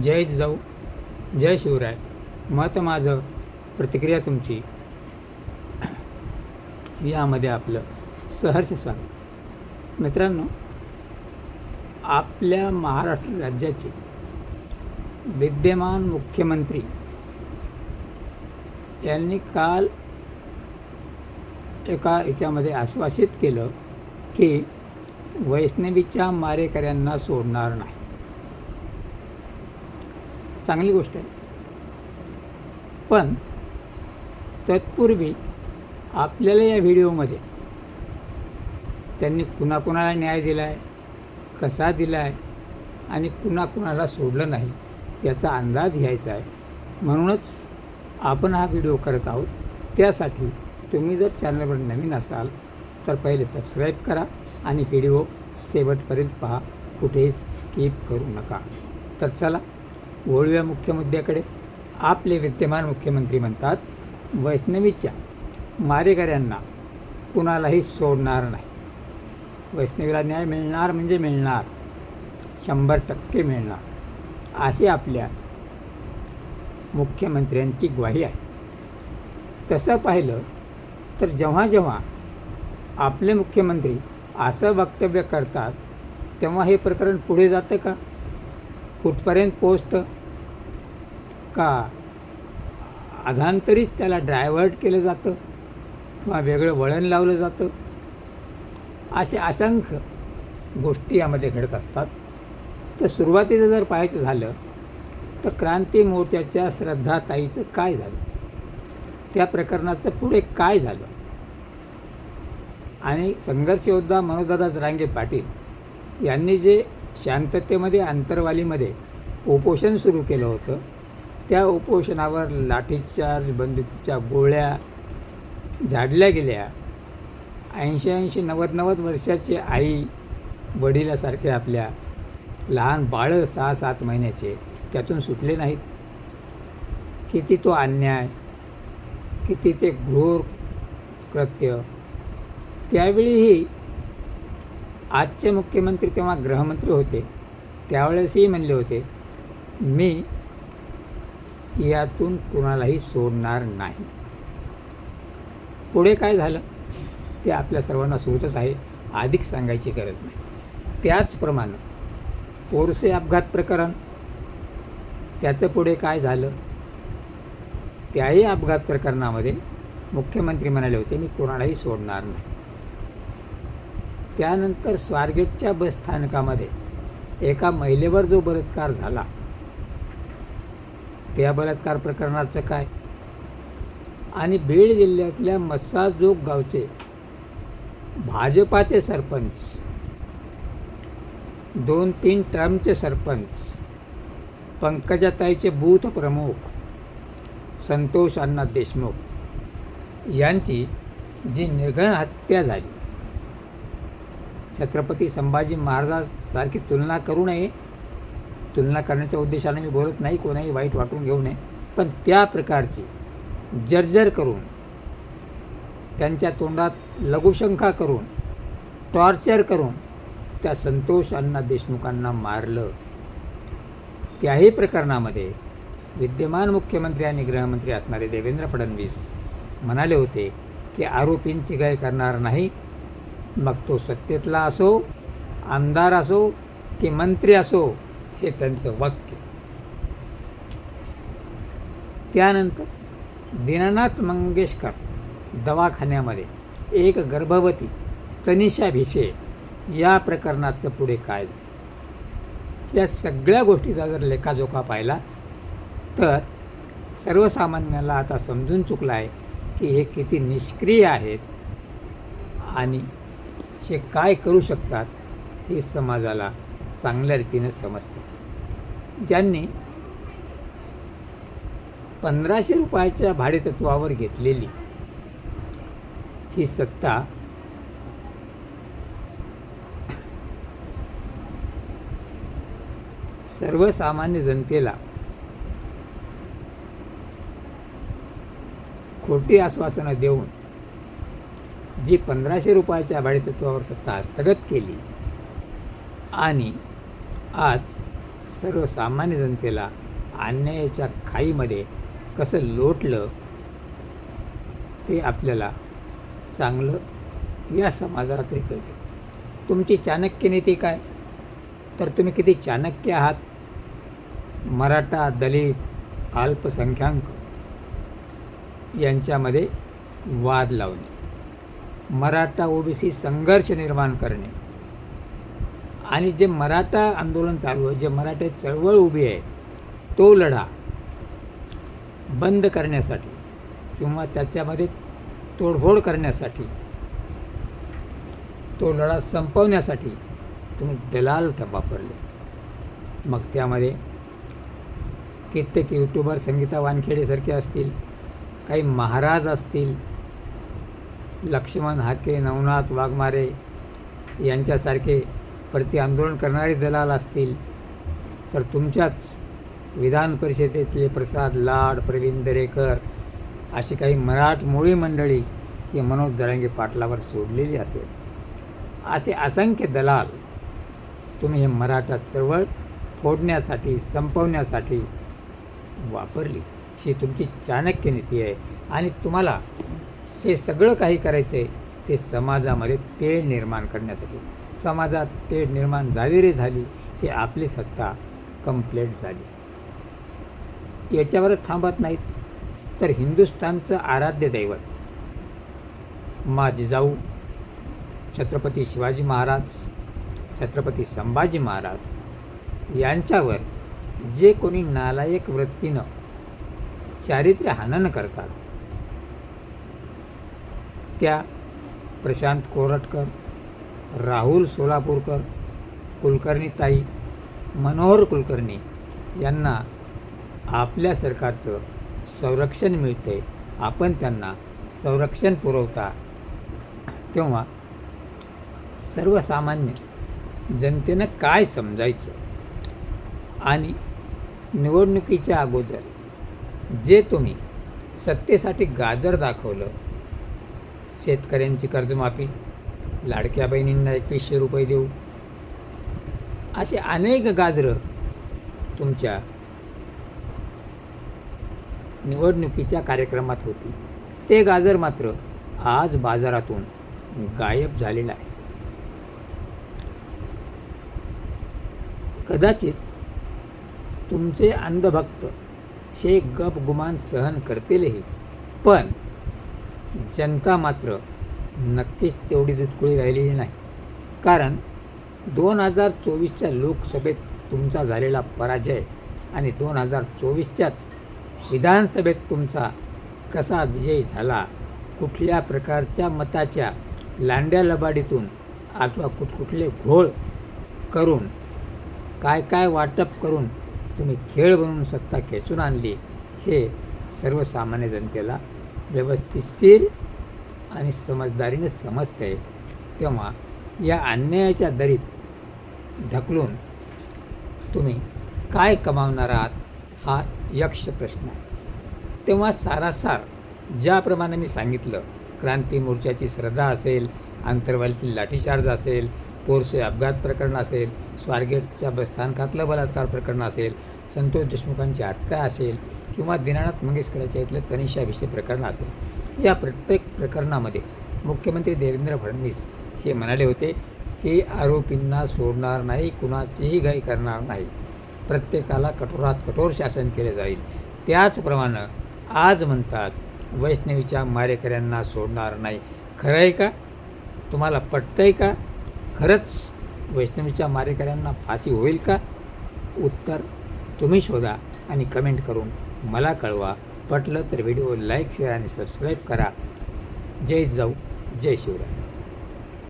जय जाऊ जय शिवराय. मत माझं प्रतिक्रिया तुमची. यामध्ये आपलं सहर्ष स्वागत. मित्रांनो आपल्या महाराष्ट्र राज्याचे विद्यमान मुख्यमंत्री यांनी काल एका याच्यामध्ये आश्वासित केलं की वैष्णवीच्या मारेकऱ्यांना सोडणार नाही. चांगली गोष्ट आहे. पण तत्पूर्वी आपल्याला या व्हिडिओमध्ये त्यांनी कुणाकुणाला न्याय दिला आहे कसा दिला आहे आणि कुणाकुणाला सोडलं नाही याचा अंदाज घ्यायचा आहे. म्हणूनच आपण हा व्हिडिओ करत आहोत. त्यासाठी तुम्ही जर चॅनलवर नवीन असाल तर पहिले सबस्क्राईब करा आणि व्हिडिओ शेवटपर्यंत पहा. कुठेही स्किप करू नका. तर चला वळूया मुख्य मुद्द्याकडे आपले विद्यमान मुख्यमंत्री म्हणतात वैष्णवीच्या मारेकऱ्यांना कुणालाही सोडणार नाही. वैष्णवीला न्याय मिळणार म्हणजे मिळणार शंभर टक्के मिळणार अशी आपल्या मुख्यमंत्र्यांची ग्वाही आहे. तसं पाहिलं तर जेव्हा जेव्हा आपले मुख्यमंत्री असं वक्तव्य करतात तेव्हा हे प्रकरण पुढे जातं का? कुठपर्यंत पोचतं का? अधांतरीच त्याला डायव्हर्ट केलं जातं. किंवा वेगळं वळण लावलं जातं. असे असंख्य गोष्टी यामध्ये घडत असतात. तर सुरुवातीचं जर पाहायचं झालं तर क्रांती मोर्चाच्या श्रद्धाताईचं काय झालं? त्या प्रकरणाचं पुढे काय झालं? आणि संघर्षयोद्धा मनोजदादा मनोदादा जरांगे पाटील यांनी जे शांततेमध्ये अंतरवालीमध्ये उपोषण सुरू केलं होतं त्या उपोषणावर लाठीचार्ज बंदुकीच्या गोळ्या झाडल्या गेल्या. ऐंशी ऐंशी नव्वद नव्वद वर्षाची आई वडिलासारखे आपल्या लहान बाळं सहा सात महिन्याचे त्यातून सुटले नाहीत. किती तो अन्याय किती ते घोर कृत्य. त्यावेळीही आजचे मुख्यमंत्री तेव्हा गृहमंत्री होते. त्यावेळेसही म्हणले होते मी यातून कुणालाही सोडणार नाही. पुढे काय झालं? ते आपल्या सर्वांना सोबतच आहे अधिक सांगायची गरज नाही. त्याचप्रमाणे पोरसे अपघात प्रकरण त्याचं पुढे काय झालं? त्याही अपघात प्रकरणामध्ये मुख्यमंत्री म्हणाले होते मी कोणालाही सोडणार नाही. त्यानंतर स्वारगेटच्या बसस्थानकामध्ये एका महिलेवर जो बलात्कार झाला त्या बलात्कार प्रकरणाचं काय? आणि बीड जिल्ह्यातल्या मस्साजोग गावचे भाजपाचे सरपंच दोन तीन ट्रम्पचे सरपंच पंकजाताईचे बूथ प्रमुख संतोष अण्णा देशमुख यांची जी निर्घण हत्या झाली. छत्रपती संभाजी महाराजांसारखी तुलना करू नये तुलना करण्याच्या उद्देशाने मी बोलत नाही कोणाही वाईट वाटून घेऊ नये. पण त्या प्रकारची जर्जर करून त्यांच्या तोंडात लघुशंका करून टॉर्चर करून त्या संतोष अण्णा देशमुखांना मारलं. त्याही प्रकरणामध्ये विद्यमान मुख्यमंत्री आणि गृहमंत्री असणारे देवेंद्र फडणवीस म्हणाले होते की आरोपींची गाय करणार नाही. मग तो सत्तेतला असो आमदार असो की मंत्री असो हे त्यांचं वाक्य. त्यानंतर दीनानाथ मंगेशकर दवाखान्यामध्ये एक गर्भवती तनिषा भिसे या प्रकरणाचं पुढे काय झालं? या सगळ्या गोष्टीचा जर लेखाजोखा पाहिला तर सर्वसामान्याला आता समजून चुकलं आहे की हे किती निष्क्रिय आहेत आणि हे काय करू शकतात हे समाजाला चांगल्या रीतीने समजते. ज्यांनी पंधराशे रुपयाच्या भाडेतत्वावर घेतलेली ही सत्ता सर्वसामान्य जनतेला खोटी आश्वासनं देऊन जी पंधराशे रुपयाच्या भाडेतत्वावर सत्ता हस्तगत केली आणि आज सर्वसामान्य जनतेला अन्यायाच्या खाईमध्ये कसं लोटलं ते आपल्याला चांगलं या समाजाला तरी कळते. तुमची चाणक्य नीती काय? तर तुम्ही किती चाणक्य आहात? मराठा दलित अल्पसंख्याक यांच्यामध्ये वाद लावणे मराठा ओबीसी संघर्ष निर्माण करणे आणि जे मराठा आंदोलन चालू आहे जे मराठा चळवळ उभी आहे तो लढा बंद करण्यासाठी किंवा त्याच्यामध्ये तोडफोड करण्यासाठी तो लढा संपवण्यासाठी तुम्ही दलाल वापरले. मग त्यामध्ये कित्येक यूट्यूबर संगीता वानखेडेसारखे असतील काही महाराज असतील लक्ष्मण हाके नवनाथ वाघमारे यांच्यासारखे प्रति आंदोलन करणारे दलाल असतील तर तुमच्याच विधान परिषदेतले प्रसाद लाड प्रवीण दरेकर अशी काही मराठमोळी मंडळी ही मनोज जरांगे पाटलावर सोडलेली असेल. असे असंख्य दलाल तुम्ही हे मराठा चळवळ फोडण्यासाठी संपवण्यासाठी वापरली. ही तुमची चाणक्य नीती आहे. आणि तुम्हाला हे सगळं काही करायचं आहे ते समाजामध्ये तेढ निर्माण करण्यासाठी. समाजात तेढ निर्माण झाली रे झाली की आपली सत्ता कंप्लीट झाली. याच्यावरच थांबत नाहीत. तर हिंदुस्थानचं आराध्य दैवत मा जिजाऊ छत्रपती शिवाजी महाराज छत्रपती संभाजी महाराज यांच्यावर जे कोणी नालायक वृत्तीनं चारित्र्य हनन करतात त्या प्रशांत कोरटकर राहुल सोलापूरकर कुलकर्णी ताई मनोहर कुलकर्णी यांना आपल्या सरकारचं संरक्षण मिळते आपण त्यांना संरक्षण पुरवता. तेव्हा सर्वसामान्य जनतेनं काय समजायचं? आणि निवडणुकीच्या अगोदर जे तुम्ही सत्तेसाठी गाजर दाखवलं शेतकऱ्यांची कर्जमाफी लाडक्या बहिणींना एकवीसशे रुपये देऊ. असे अनेक गाजरं तुमच्या निवडणुकीच्या कार्यक्रमात होती. ते गाजर मात्र आज बाजारातून गायब झालेलं आहे. कदाचित तुमचे अंधभक्त शे गप गुमान सहन करतीलही पण जनता मात्र नक्कीच तेवढी दुतकुळी राहिलेली नाही. कारण दोन हजार चोवीसच्या लोकसभेत तुमचा झालेला पराजय आणि दोन हजार चोवीसच्याच विधानसभेत तुमचा कसा विजय झाला कुठल्या प्रकारच्या मताच्या लांड्या लबाडीतून अथवा कुठकुठले घोळ करून काय काय वाटप करून तुम्ही खेळ बनवू सत्ता खेचून आणली हे सर्वसामान्य जनतेला व्यवस्थितशीर आणि समजदारीने समजते. तेव्हा या अन्यायाच्या दरीत ढकलून तुम्ही काय कमावणार आहात हा यक्ष प्रश्न आहे. तेव्हा सारासार ज्याप्रमाणे मी सांगितलं क्रांती मोर्चाची श्रद्धा असेल आंतरवालीची लाठीचार्ज असेल पोरसे अपघात प्रकरण असेल स्वारगेटच्या बसस्थानकातलं बलात्कार प्रकरण असेल संतोष देशमुखांची हत्या असेल किंवा दिनानाथ मंगेशकरांच्या इथलं तनिषाविषयी प्रकरण असेल या प्रत्येक प्रकरणामध्ये मुख्यमंत्री देवेंद्र फडणवीस हे म्हणाले होते की आरोपींना सोडणार नाही कुणाचीही गाई करणार नाही. प्रत्येकाला कठोरात कठोर शासन केले जाईल. त्याचप्रमाणे आज म्हणतात वैष्णवीच्या मारेकऱ्यांना सोडणार नाही. खरं आहे का? तुम्हाला पटतं आहे का? खरंच वैष्णवीच्या मारेकऱ्यांना फाशी होईल का? उत्तर तुम्ही शोधा आणि कमेंट करून मला कळवा. पटलं तर व्हिडिओ लाईक शेअर आणि सबस्क्राईब करा. जय जाऊ जय शिवराय.